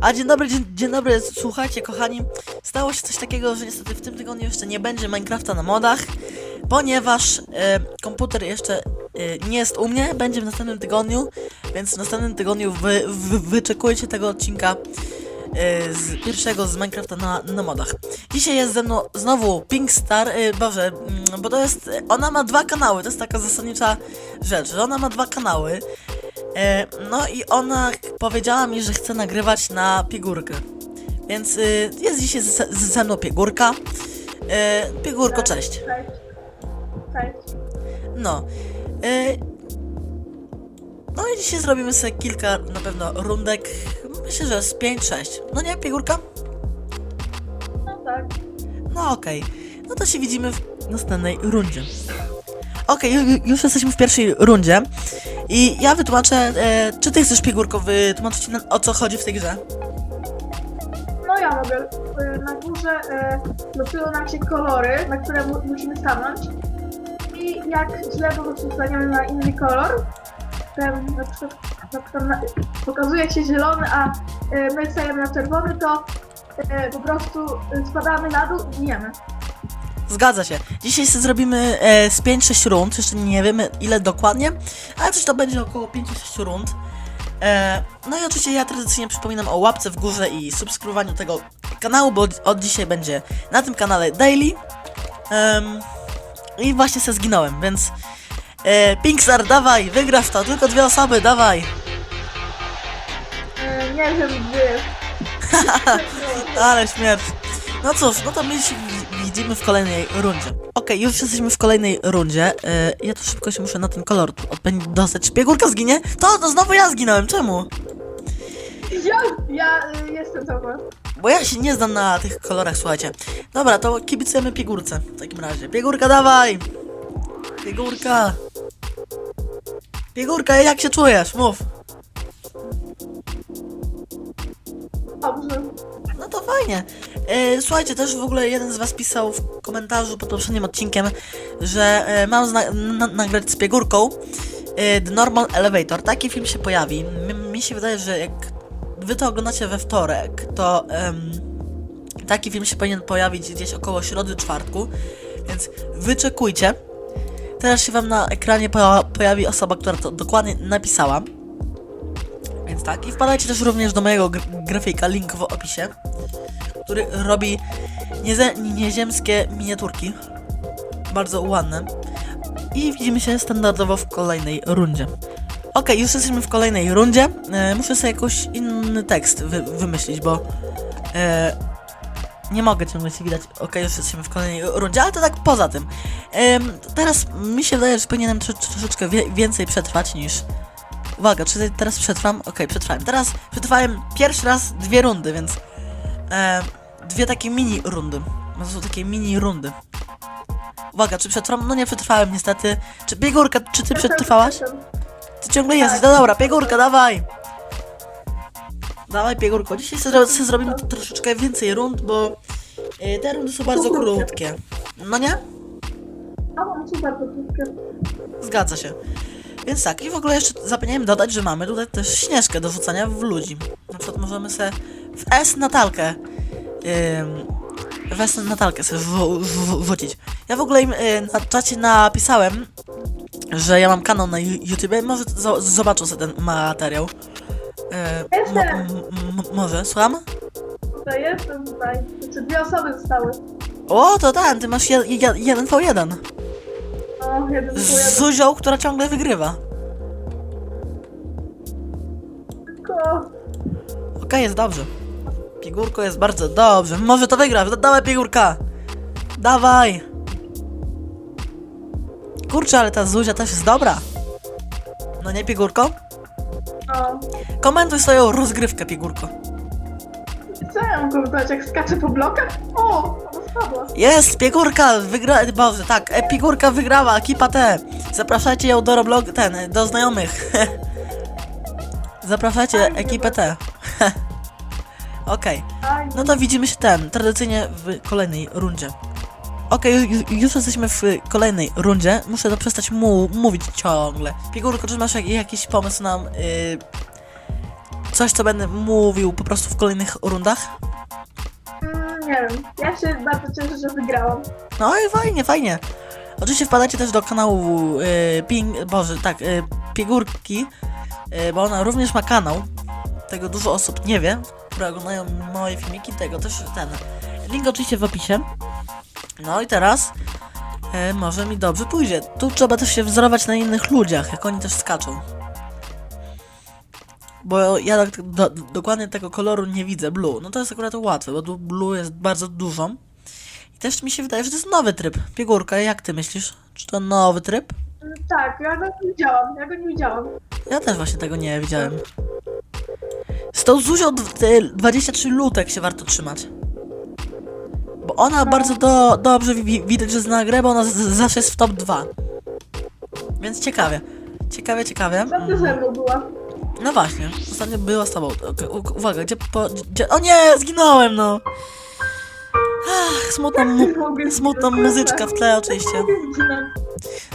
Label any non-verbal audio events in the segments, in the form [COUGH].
A dzień dobry, dzień, dzień dobry, słuchajcie kochani, stało się coś takiego, że niestety w tym tygodniu jeszcze nie będzie Minecrafta na modach, ponieważ e, komputer jeszcze e, nie jest u mnie, będzie w następnym tygodniu, więc w następnym tygodniu wy, wy, wyczekujcie tego odcinka e, z pierwszego z Minecrafta na, na modach. Dzisiaj jest ze mną znowu Pinkstar, e, Boże, mm, bo to jest, ona ma dwa kanały, to jest taka zasadnicza rzecz, że ona ma dwa kanały, no i ona powiedziała mi, że chce nagrywać na piegórkę. Więc y, jest dzisiaj ze, ze mną piegórka. E, piegórko, cześć. Cześć. Cześć. No. E, no i dzisiaj zrobimy sobie kilka na pewno rundek. Myślę, że z 5-6. No nie, piegórka? No tak. No okej. No to się widzimy w następnej rundzie. Okej, ju- już jesteśmy w pierwszej rundzie. I ja wytłumaczę, e, czy ty chcesz piegórko wytłumaczyć nam, o co chodzi w tej grze? No ja mogę. Y, Na górze y, losują nam się kolory, na które mu musimy stanąć. I jak źle po prostu staniemy na inny kolor, ten na przykład, na przykład na, pokazuje się zielony, a y, my stajemy na czerwony, to y, po prostu spadamy na dół i giniemy. Zgadza się. Dzisiaj sobie zrobimy e, z 5-6 rund, jeszcze nie wiemy ile dokładnie, ale coś to będzie około 5-6 rund. E, no i oczywiście ja tradycyjnie przypominam o łapce w górze i subskrybowaniu tego kanału, bo od, od dzisiaj będzie na tym kanale daily. I właśnie se zginąłem, więc e, Pinkstar, dawaj, wygrasz to, tylko dwie osoby, dawaj. Y, nie wiem gdzie. [LAUGHS] Ale śmierć. No cóż, no to my się wi- widzimy w kolejnej rundzie. Okej, już jesteśmy w kolejnej rundzie. E, ja tu szybko się muszę na ten kolor odpowiednio dostać. Czy piegórka zginie? To, to znowu ja zginąłem, czemu? Ja, ja y, jestem tobą. Bo ja się nie znam na tych kolorach, słuchajcie. Dobra, to kibicujemy piegórce w takim razie. Piegórka, dawaj! Piegórka! Piegórka, jak się czujesz? Mów. Dobrze. No to fajnie. E, słuchajcie, też w ogóle jeden z was pisał w komentarzu pod poprzednim odcinkiem, że e, mam na- nagrać z piegórką e, The Normal Elevator. Taki film się pojawi. Mi, mi się wydaje, że jak wy to oglądacie we wtorek, to em, taki film się powinien pojawić gdzieś około środy, czwartku, więc wyczekujcie. Teraz się wam na ekranie po- pojawi osoba, która to dokładnie napisała. Więc tak, i wpadajcie też również do mojego gr- grafika, link w opisie, który robi nieziemskie miniaturki. Bardzo ładne. I widzimy się standardowo w kolejnej rundzie. Okej, już jesteśmy w kolejnej rundzie. E, muszę sobie jakoś inny tekst wy- wymyślić, bo e, nie mogę ciągle się widać. Okej, już jesteśmy w kolejnej rundzie, ale to tak poza tym. Em, teraz mi się wydaje, że powinienem tro- troszeczkę wie- więcej przetrwać niż Uwaga, czy teraz przetrwam? Okej, przetrwałem. Teraz przetrwałem pierwszy raz dwie rundy, więc e, dwie takie mini rundy. No to są takie mini rundy. Uwaga, czy przetrwam? No nie przetrwałem niestety. Czy Piegórka, czy ty przetrwałaś? Ty ciągle jesteś. No dobra, Piegórka, dawaj! Dawaj, Piegórko. Dzisiaj sobie, sobie zrobimy troszeczkę więcej rund, bo e, te rundy są bardzo krótkie. No nie? Zgadza się. Więc tak, i w ogóle jeszcze zapomniałem dodać, że mamy tutaj też śnieżkę do rzucania w ludzi. Na przykład możemy sobie w S Natalkę ym, w S Natalkę sobie wrzucić. Ja w ogóle im y, na czacie napisałem, że ja mam kanał na YouTube, może zo- zobaczą sobie ten materiał. Y, m- może, słucham? Tutaj jestem tutaj. Znaczy dwie osoby zostały. O, to ten, ty masz je- je- 1v1 No, jeden po z. Zuzią, która ciągle wygrywa. Okej, jest dobrze. Piegórko jest bardzo dobrze. Może to wygra. Da- Dawaj, piegórka. Dawaj. Kurczę, ale ta Zuzia też jest dobra. No nie, piegórko? No. Komentuj swoją rozgrywkę, piegórko. Co ja mam komentować, jak skaczę po blokach? O. Jest, piegórka wygra... Boże, tak, e, piegórka wygrała, ekipa T. Zapraszajcie ją do Roblox... ten, do znajomych. [LAUGHS] Zapraszajcie ekipę T. [LAUGHS] Okej. No to widzimy się ten, tradycyjnie w kolejnej rundzie. Okej, ju- już jesteśmy w kolejnej rundzie. Muszę to przestać mu mówić ciągle. Piegórko, czy masz jak, jakiś pomysł na... Yy, coś, co będę mówił po prostu w kolejnych rundach? Wiem. Ja się bardzo cieszę, że wygrałam. No i fajnie, fajnie. Oczywiście wpadajcie też do kanału y, Ping, Boże, tak, y, Piegórki, y, bo ona również ma kanał. Tego dużo osób nie wie, które oglądają moje filmiki, tego też ten. Link oczywiście w opisie. No i teraz y, może mi dobrze pójdzie. Tu trzeba też się wzorować na innych ludziach, jak oni też skaczą. Bo ja tak do, dokładnie tego koloru nie widzę, blue. No to jest akurat łatwe, bo blue jest bardzo dużą. I też mi się wydaje, że to jest nowy tryb. Piegórka, jak ty myślisz? Czy to nowy tryb? Tak, ja go nie widziałam. Ja go nie widziałam. Ja też właśnie tego nie widziałem. Z tą Zuzią d- te 23 lutek się warto trzymać. Bo ona bardzo do, dobrze wi- widać, że zna grę, bo ona zawsze jest w top 2. Więc ciekawie. Ciekawie, ciekawie. Zawsze ze mną była. No właśnie, ostatnio była z tobą. U- Uwaga, gdzie po... Gdzie... O nie, zginąłem, no! Ach, smutna, mu... Smutna muzyczka w tle oczywiście.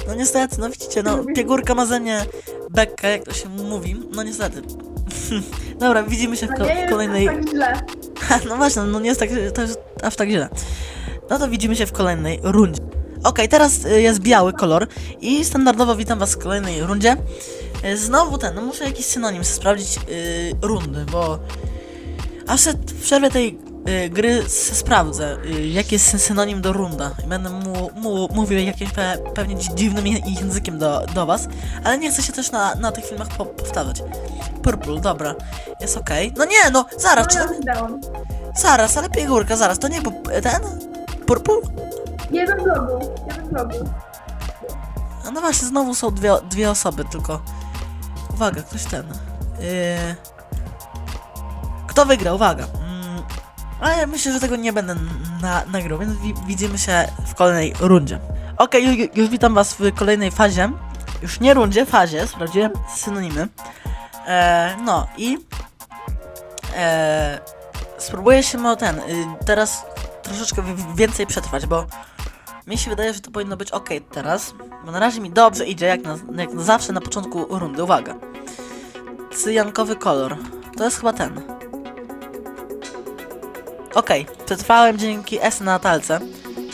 No niestety, no widzicie, no piegórka ma ze mnie bekkę, jak to się mówi. No niestety. [LAUGHS] Dobra, widzimy się w, No ko- nie w kolejnej... tak [LAUGHS] no właśnie, no nie jest tak, też, aż tak źle. No to widzimy się w kolejnej rundzie. Okej, teraz y, jest biały kolor i standardowo witam was w kolejnej rundzie. Y, Znowu ten, no muszę jakiś synonim sprawdzić y, rundy, bo aż w przerwie tej y, gry sprawdzę, y, jaki jest synonim do runda. I będę mu, mu, mówił jakimś pe, pewnie dzi- dziwnym językiem do, do was, ale nie chcę się też na, na tych filmach po, powtarzać. Purple, dobra, jest okej. No nie, no zaraz, czy No wygrałam. zaraz, ale piegórka, zaraz, to nie był ten? Purple? Jeden blogu. Jeden blogu. No właśnie, znowu są dwie, dwie osoby, tylko... Uwaga, ktoś ten... Yy... Kto wygra? Uwaga. Mm, ale myślę, że tego nie będę na, nagrał, więc wi widzimy się w kolejnej rundzie. Okej, ju- już witam was w kolejnej fazie. Już nie rundzie, fazie, sprawdziłem synonimy. E, no i... E, spróbuję się mo ten... Y, teraz troszeczkę wi- więcej przetrwać, bo... Mi się wydaje, że to powinno być ok teraz, bo na razie mi dobrze idzie, jak, na, jak zawsze na początku rundy. Uwaga. Cyjankowy kolor. To jest chyba ten. Okej, przetrwałem dzięki S na Natalce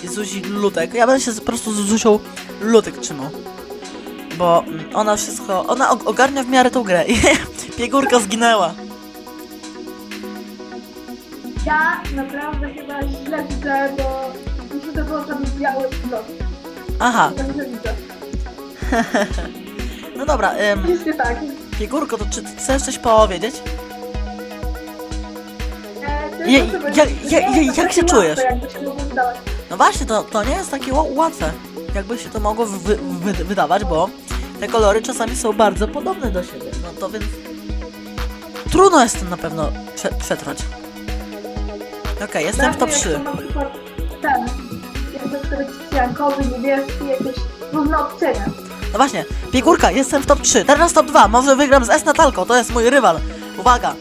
i Zuzi Lutek. Ja będę się po prostu z Zuzią Lutek trzymał. Bo ona wszystko, ona og- ogarnia w miarę tą grę [LAUGHS] piegórka zginęła. Ja naprawdę chyba źle widzę, bo to biały blok. Aha, Tak widzę. [LAUGHS] no dobra, ym, nie tak. piegórko, to czy chcesz coś powiedzieć? E, to Je- jest to, jak- to się czujesz? No właśnie, to, to nie jest takie ła- łatwe, jakby się to mogło wy, wy, wydawać, bo te kolory czasami są bardzo podobne do siebie. No to więc trudno jest tym na pewno prze, przetrwać. Okej, jestem w top Bardziej 3. jak to na przykład Ten, na przykład cyjankowy, niebieski, jakieś różne odcienie. No właśnie, piegórka, jestem w top 3. Teraz top 2, może wygram z S Natalką, to jest mój rywal. Uwaga,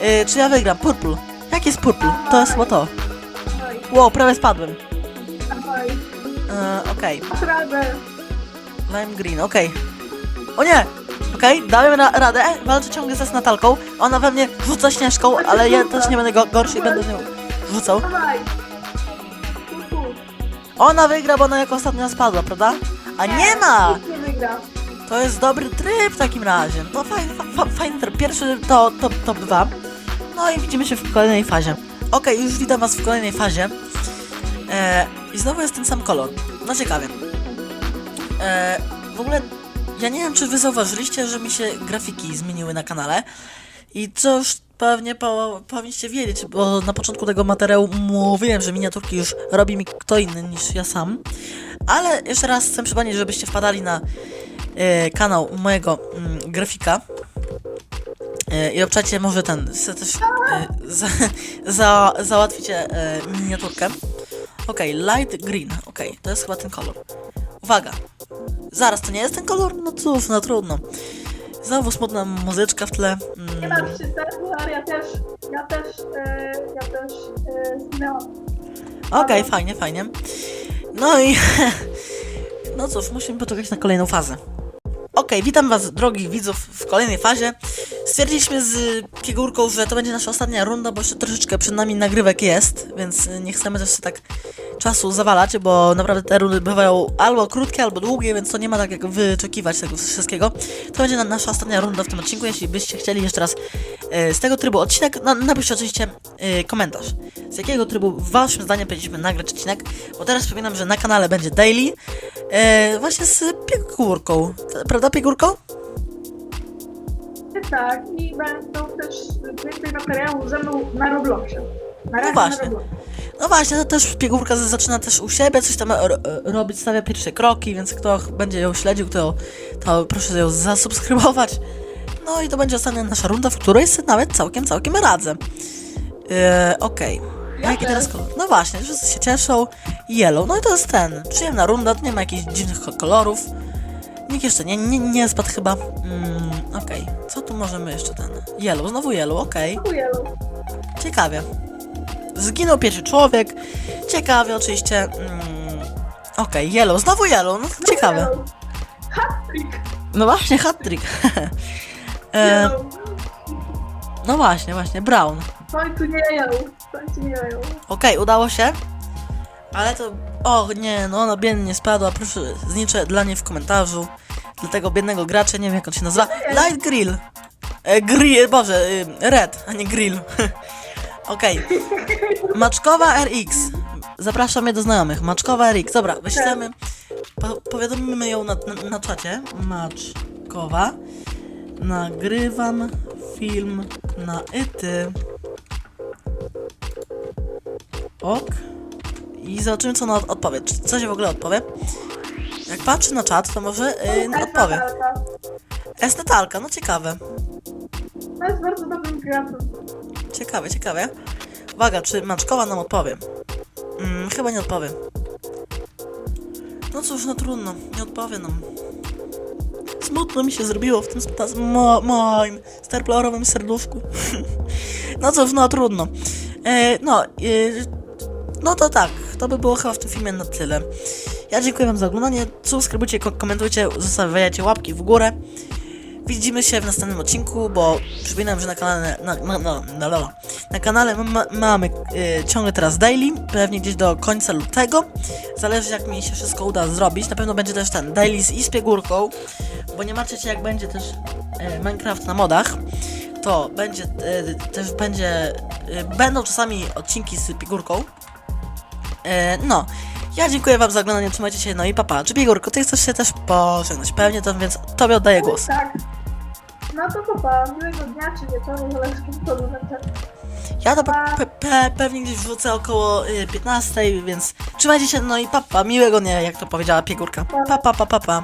yy, czy ja wygram? Purple. Jak jest Purple? To jest chyba to. Wow, prawie spadłem. Yy, Okej. Lime green, okej. O nie! Okej, dałem ra radę, walczę ciągle ze Natalką. Ona we mnie rzuca śnieżką, ale ja też nie będę go gorszy i będę z nią rzucał. Dawaj. Ona wygra, bo ona jako ostatnia spadła, prawda? A nie ma! Nikt nie wygra. To jest dobry tryb w takim razie. No fajny, fa fa fajny tryb. Pierwszy to top, top 2. No i widzimy się w kolejnej fazie. Okej, już witam was w kolejnej fazie. E, I znowu jest ten sam kolor. No ciekawie. E, w ogóle ja nie wiem, czy wy zauważyliście, że mi się grafiki zmieniły na kanale. I co już pewnie po, powinniście wiedzieć, bo na początku tego materiału mówiłem, że miniaturki już robi mi kto inny niż ja sam. Ale jeszcze raz chcę przypomnieć, żebyście wpadali na e, kanał mojego mm, grafika. E, I obczacie może ten, se też e, za, za, załatwicie e, miniaturkę. Okej, light green, okej, to jest chyba ten kolor. Uwaga, zaraz, to nie jest ten kolor? No cóż, no trudno. Znowu smutna muzyczka w tle. Nie Mm, mam się sercu, ale ja też, ja też, e, ja też e, zginęłam. Okej, fajnie, fajnie. No i. [LAUGHS] No cóż, musimy poczekać na kolejną fazę. Okej, witam was, drogi widzów, w kolejnej fazie. Stwierdziliśmy z Piegórką, że to będzie nasza ostatnia runda, bo jeszcze troszeczkę przed nami nagrywek jest, więc y, nie chcemy też tak czasu zawalać, bo naprawdę te rundy bywają albo krótkie, albo długie, więc to nie ma tak jak wyczekiwać tego wszystkiego. To będzie na, nasza ostatnia runda w tym odcinku. Jeśli byście chcieli jeszcze raz e, z tego trybu odcinek, no, napiszcie oczywiście e, komentarz. Z jakiego trybu waszym zdaniem powinniśmy nagrać odcinek, bo teraz przypominam, że na kanale będzie daily, właśnie z Piegórką. Prawda, Piegórko? Tak, i będą też więcej materiałów ze mną na Robloxie. Na razie właśnie. Na Robloxie. No właśnie, to też Piegórka z- zaczyna też u siebie coś tam ro- robić, stawia pierwsze kroki, więc kto będzie ją śledził, to, to proszę ją zasubskrybować. No i to będzie ostatnia nasza runda, w której sobie nawet całkiem, całkiem radzę. Yy, Okej. Ja Jaki teraz kolor? No właśnie, wszyscy się cieszą. Yellow, no i to jest ten. Przyjemna runda, tu nie ma jakichś dziwnych ko- kolorów. Nikt jeszcze nie, nie, nie spadł chyba. Mm, okej, co możemy jeszcze ten? Yellow, znowu yellow, okej. Dziękuję. Ciekawie. Zginął pierwszy człowiek. Ciekawie oczywiście. Mm, Okej, yellow. Znowu yellow. No, ciekawe. Hattrick. No właśnie, hat-trick. [LAUGHS] e, Yellow. no właśnie, właśnie, brown. W końcu nie yellow. W końcu nie yellow. Okej, udało się. Ale to... Och nie, no ona biednie spadła. Proszę, zniczę dla niej w komentarzu. Dla tego biednego gracza, nie wiem jak on się nazywa. Light Grill. E, grill, boże, y, red, a nie grill. [LAUGHS] Okej. Maczkowa RX. Zapraszam mnie do znajomych. Maczkowa RX. Dobra, wyślemy. Po, powiadomimy ją na, na, na czacie. Maczkowa. Nagrywam film na ity. Ok. I zobaczymy, co ona od- odpowie. Czy coś w ogóle odpowie? Jak patrzy na czat, to może yy, odpowie. Natalka. S Natalka, no ciekawe. To jest bardzo dobrym graczem. Ciekawe, ciekawe. Uwaga, czy Maczkowa nam odpowie? Mm, chyba nie odpowie. No cóż, no trudno, nie odpowie nam. Smutno mi się zrobiło w tym mo moim starplarowym serduszku. [LAUGHS] no cóż, no trudno. E, no, e, no to tak, to by było chyba w tym filmie na tyle. Ja dziękuję wam za oglądanie, subskrybujcie, ko- komentujcie, zostawiajcie łapki w górę. Widzimy się w następnym odcinku, bo przypominam, że na kanale, na, na, na, na, na, na kanale ma, mamy y, ciągle teraz daily, pewnie gdzieś do końca lutego. Zależy jak mi się wszystko uda zrobić. Na pewno będzie też ten daily z i z piegórką, bo nie martwcie się jak będzie też y, Minecraft na modach. To będzie y, też będzie, y, będą czasami odcinki z piegórką. E, no, ja dziękuję wam za oglądanie, trzymajcie się, no i papa. Czy Piegórko, ty chcesz się też pożegnać pewnie, to więc tobie oddaję głos. Tak. No to popa. Miłego dnia czy wieczoru, zależy kiedy to oglądacie. Ja to pe pe pe pewnie gdzieś wrzucę około y, 15, więc trzymajcie się, no i papa, miłego dnia, jak to powiedziała Piegórka. Pa, pa, pa, pa, pa.